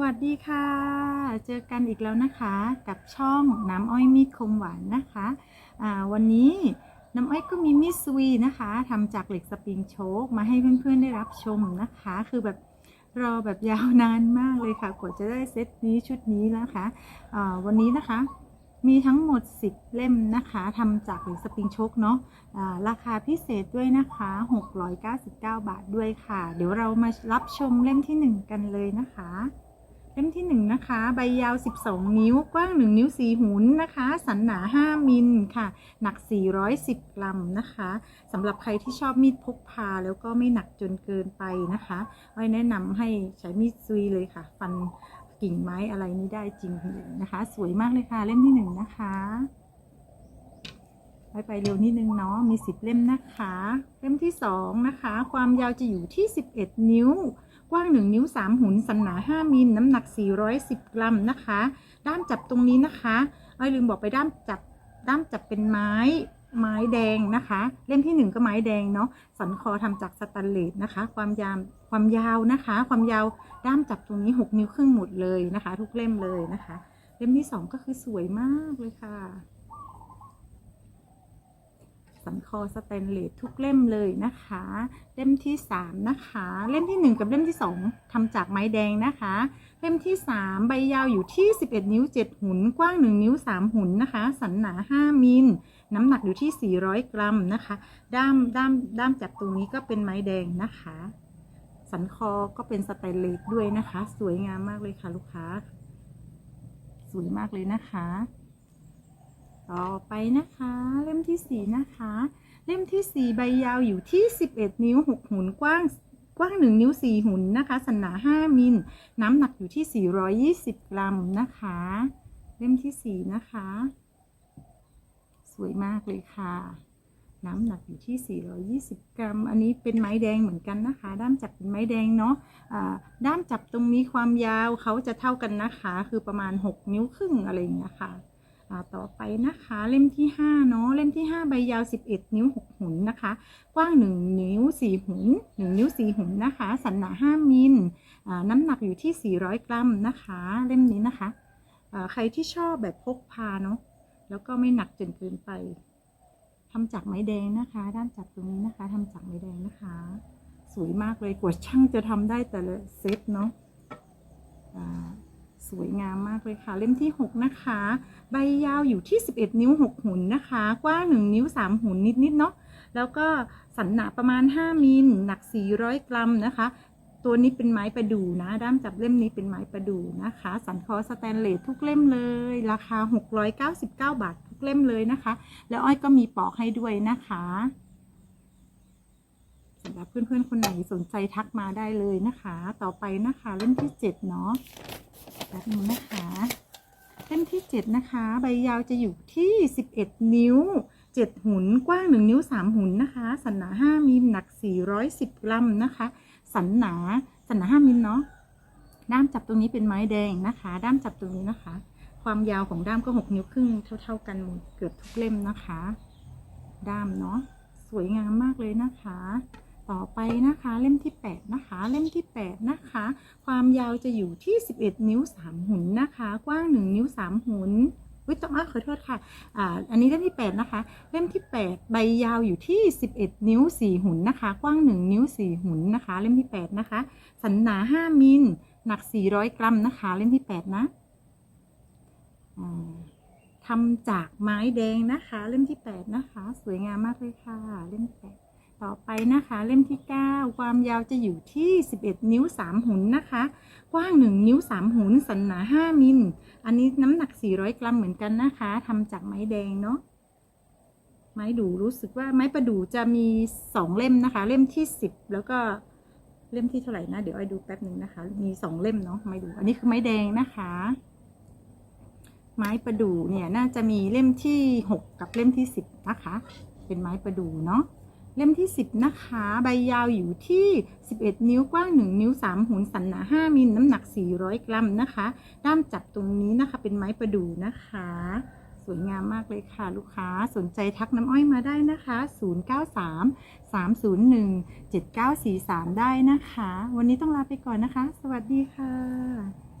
วัสดีค่ะ เจอกันอีกแล้วนะคะกับช่องน้ำอ้อยมีดคมหวานนะคะวันนี้น้ำอ้อยก็มีมิดสวีนะคะทำจากเหล็กสปริงโชคมาให้เพื่อนๆได้รับชมนะคะ คือแบบรอแบบยาวนานมากเลยค่ะกว่าจะได้เซตนี้ชุดนี้นะคะอ่าวันนี้นะคะมีทั้งหมด 10 เล่มนะคะทำจากเหล็กสปริงโชคเนาะอ่าราคาพิเศษด้วยนะคะ 699 บาทด้วยค่ะ เดี๋ยวเรามารับชมเล่มที่ 1 กันเลยนะคะ เล่มที่ 1 นะคะ ใบยาว 12 นิ้ว กว้าง 1 นิ้ว4หุนนะคะ สันหนา 5 มิลค่ะ หนัก 410 กรัมนะคะสำหรับใครที่ชอบมีดพกพาแล้วก็ไม่หนักจนเกินไปนะคะอ้แนะนำให้ใช้มีดซุยเลยค่ะ ฟันกิ่งไม้อะไรนี้ได้จริงเลยนะคะ สวยมากเลยค่ะ เล่มที่ 1 นะคะ ไปไปเร็วนิดนึงเนาะ มี10เล่มนะคะ เล่มที่2นะคะ ความยาวจะอยู่ที่11นิ้ว กว้าง1นิ้ว3หุนสันหนา5มิล น้ำหนัก410กรัมนะคะ ด้ามจับตรงนี้นะคะเอ้ลืมบอกไปด้ามจับ ด้ามจับเป็นไม้ ไม้แดงนะคะ เล่มที่1ก็ไม้แดงเนาะ สันคอทำจากสแตนเลสนะคะ ความยาว ความยาวนะคะ ความยาว ด้ามจับตรงนี้6นิ้วครึ่งหมดเลยนะคะ ทุกเล่มเลยนะคะ เล่มที่2ก็คือสวยมากเลยค่ะ สันคอสแตนเลสทุกเล่มเลยนะคะ เล่มที่ 3 นะคะ เล่มที่ 1 กับเล่มที่ 2ทำจากไม้แดงนะคะ เล่มที่ 3 ใบยาวอยู่ที่ 11 นิ้ว 7 หุน กว้าง 1 นิ้ว 3 หุนนะคะ สันหนา 5 มิล น้ำหนักอยู่ที่ 400 กรัมนะคะ ด้ามด้ามด้ามจับตรงนี้ก็เป็นไม้แดงนะคะ สันคอก็เป็นสแตนเลสด้วยนะคะ สวยงามมากเลยค่ะลูกค้า สวยมากเลยนะคะ ต่อไปนะคะ ที่ 4 นะคะ เล่มที่ 4 ใบยาวอยู่ที่ 11 นิ้ว 6 หุนกว้างกว้าง 1 นิ้ว 4 หุนนะคะสันหนา 5 มิล น้ำหนักอยู่ที่ 420 กรัมนะคะ เล่มที่ 4 นะคะ สวยมากเลยค่ะ น้ำหนักอยู่ที่ 420 กรัม อันนี้เป็นไม้แดงเหมือนกันนะคะ ด้ามจับเป็นไม้แดงเนาะอ่าด้ามจับตรงนี้ความยาวเขาจะเท่ากันนะคะ คือประมาณ 6 นิ้วครึ่งอะไรอย่างเงี้ยค่ะ ต่อไปนะคะ เล่มที่5เนาะเล่มที่ 5 ใบยาว 11 นิ้ว 6 หุนนะคะ กว้าง 1 นิ้ว 4 หุน 1 นิ้ว 4 หุนนะคะ สันหนา 5 มิลน้ำหนักอยู่ที่ 400 กรัมนะคะ เล่มนี้นะคะใครที่ชอบแบบพกพาเนาะแล้วก็ไม่หนักจนเกินไปทำจากไม้แดงนะคะ ด้านจับตรงนี้นะคะทำจากไม้แดงนะคะ สวยมากเลยกว่าช่างจะทำได้แต่ละเซตเนาะ สวยงามมากเลยค่ะ เล่มที่ 6 นะคะ ใบยาวอยู่ที่ 11 นิ้ว 6 หุนนะคะ กว้าง 1 นิ้ว 3 หุนนิดๆเนาะแล้วก็สันหนาประมาณ 5 มิลหนัก 400 กรัมนะคะ ตัวนี้เป็นไม้ประดู่นะ ด้ามจับเล่มนี้เป็นไม้ประดู่นะคะ สันคอสแตนเลสทุกเล่มเลย ราคา 699 บาททุกเล่มเลยนะคะ แล้วอ้อยก็มีปอกให้ด้วยนะคะสำหรับเพื่อนๆ คนไหนสนใจทักมาได้เลยนะคะ ต่อไปนะคะเล่มที่ 7 เนาะ แป๊บนึงนะคะเล่มที่ 7 นะคะ ใบยาวจะอยู่ที่ 11 นิ้ว 7 หุนกว้าง 1 นิ้ว 3 หุนนะคะ สันหนา 5มิลหนัก 410 กรัมนะคะ สันหนาสันหนา 5มิลเนาะด้ามจับตรงนี้เป็นไม้แดงนะคะ ด้ามจับตรงนี้นะคะ ความยาวของด้ามก็ 6 นิ้วครึ่งเท่า ๆ กันหมดเกือบทุกเล่มนะคะ ด้ามเนาะสวยงามมากเลยนะคะ ต่อไปนะคะเล่มที่ 8 นะคะ เล่มที่ 8 นะคะ ความยาวจะอยู่ที่ 11 นิ้ว 3 หุนนะคะ กว้าง 1 นิ้ว 3 หุนวิต้องอ้าขอโทษค่ะอ่าอันนี้เล่มที่ 8 นะคะ เล่มที่ 8 ใบยาวอยู่ที่ 11 นิ้ว 4 หุนนะคะ กว้าง 1 นิ้ว 4 หุนนะคะ เล่มที่ 8 นะคะ สันหนา 5 มิล หนัก 400 กรัมนะคะ เล่มที่ 8 นะทำจากไม้แดงนะคะ เล่มที่ 8 นะคะ สวยงามมากเลยค่ะ เล่มที่8 ต่อไปนะคะ เล่มที่ 9 ความยาวจะอยู่ที่ 11 นิ้ว 3 หุนนะคะ กว้าง 1 นิ้ว 3 หุน สันหนา 5 มิล อันนี้น้ำหนัก 400 กรัมเหมือนกันนะคะทำจากไม้แดงเนาะไม้ดูรู้สึกว่าไม้ประดู่จะมี 2 เล่มนะคะ เล่มที่ 10 แล้วก็เล่มที่เท่าไหร่นะ เดี๋ยวไอ้ดูแป๊บหนึ่งนะคะ มี 2 เล่มเนาะไม้ดู อันนี้คือไม้แดงนะคะ ไม้ประดู่เนี่ยน่าจะมีเล่มที่ 6 กับเล่มที่ 10 นะคะ เป็นไม้ประดู่เนาะ เล่มที่ 10 นะคะ ใบยาวอยู่ที่ 11 นิ้วกว้าง 1 นิ้ว 3หุนสันหนา 5มิลน้ำหนัก 400 กรัมนะคะ ด้ามจับตรงนี้นะคะ เป็นไม้ประดู่นะคะ สวยงามมากเลยค่ะ ลูกค้าสนใจทักน้ำอ้อยมาได้นะคะ 093 301 7943 ได้นะคะ วันนี้ต้องลาไปก่อนนะคะ สวัสดีค่ะ